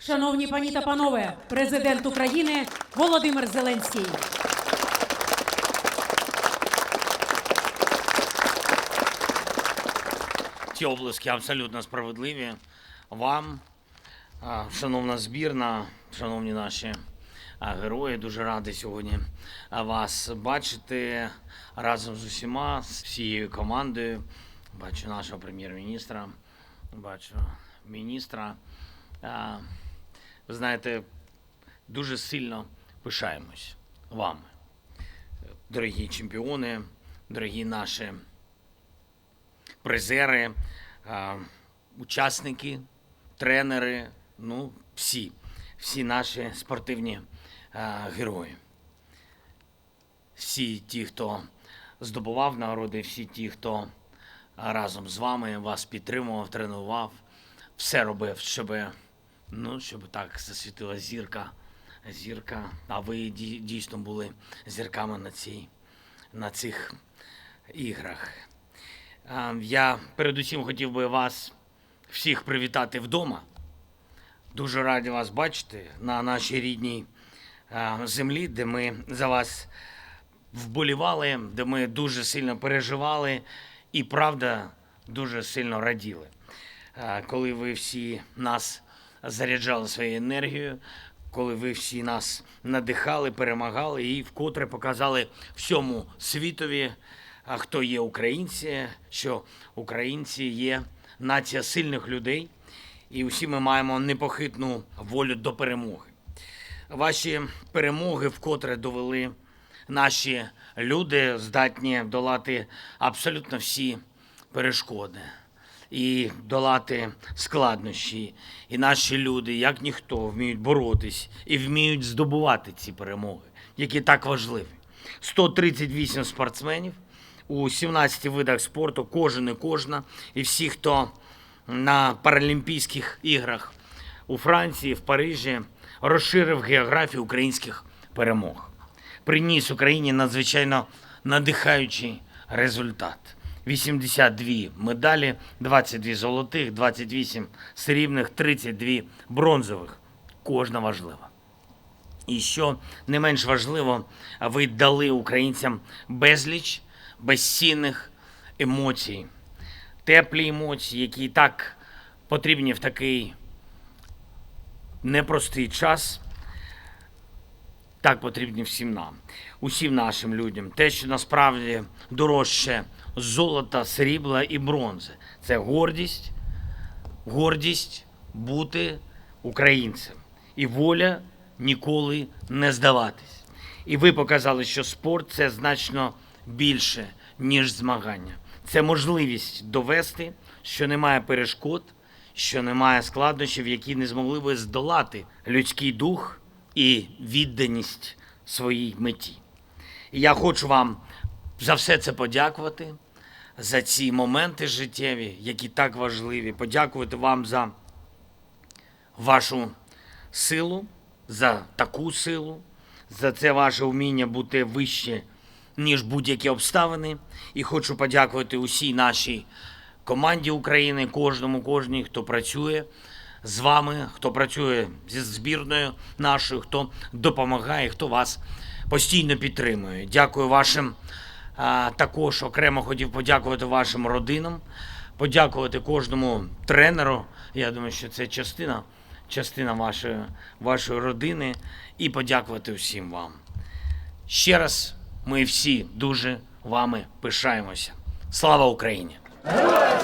Шановні пані та панове, президент України Володимир Зеленський. Ці обласки абсолютно справедливі. Вам, шановна збірна, шановні наші герої, дуже радий сьогодні вас бачити разом з усіма, з всією командою. Бачу нашого прем'єр-міністра, бачу міністра. Ви знаєте, дуже сильно пишаємось вами. Дорогі чемпіони, дорогі наші призери, учасники, тренери, ну, всі, всі наші спортивні герої. Всі ті, хто здобував нагороди, всі ті, хто разом з вами вас підтримував, тренував, все робив, щоб, ну, щоб так засвітила зірка. Зірка, а ви дійсно були зірками на, цій, на цих іграх. Я передусім хотів би вас всіх привітати вдома. Дуже раді вас бачити на нашій рідній землі, де ми за вас вболівали, де ми дуже сильно переживали і правда дуже сильно раділи. Коли ви всі нас заряджали своєю енергією, коли ви всі нас надихали, перемагали і вкотре показали всьому світові, хто є українці, що українці є нація сильних людей, і усі ми маємо непохитну волю до перемоги. Ваші перемоги вкотре довели наші люди, здатні долати абсолютно всі перешкоди і долати складнощі. І наші люди, як ніхто, вміють боротись і вміють здобувати ці перемоги, які так важливі. 138 спортсменів у 17 видах спорту, кожен і кожна, і всі, хто на Паралімпійських іграх у Франції, в Парижі, розширив географію українських перемог. Приніс Україні надзвичайно надихаючий результат. 82 медалі, 22 золотих, 28 срібних, 32 бронзових. Кожна важлива. І що не менш важливо, ви дали українцям безліч безцінних емоцій, теплі емоції, які так потрібні в такий непростий час. Так потрібні всім нам, усім нашим людям. Те, що насправді дорожче золота, срібла і бронзи. Це гордість, гордість бути українцем і воля ніколи не здаватись. І ви показали, що спорт це значно більше, ніж змагання. Це можливість довести, що немає перешкод, що немає складнощів, які не змогли би здолати людський дух і відданість своїй меті. І я хочу вам за все це подякувати, за ці моменти життєві, які так важливі. Подякувати вам за вашу силу, за таку силу, за це ваше вміння бути вище, ніж будь-які обставини. І хочу подякувати усій нашій команді України, кожному, кожній, хто працює з вами, хто працює зі збірною нашою, хто допомагає, хто вас постійно підтримує. Дякую вашим. Також окремо хотів подякувати вашим родинам, подякувати кожному тренеру. Я думаю, що це частина, частина вашої, вашої родини, і подякувати всім вам. Ще раз ми всі дуже вами пишаємося. Слава Україні! Героям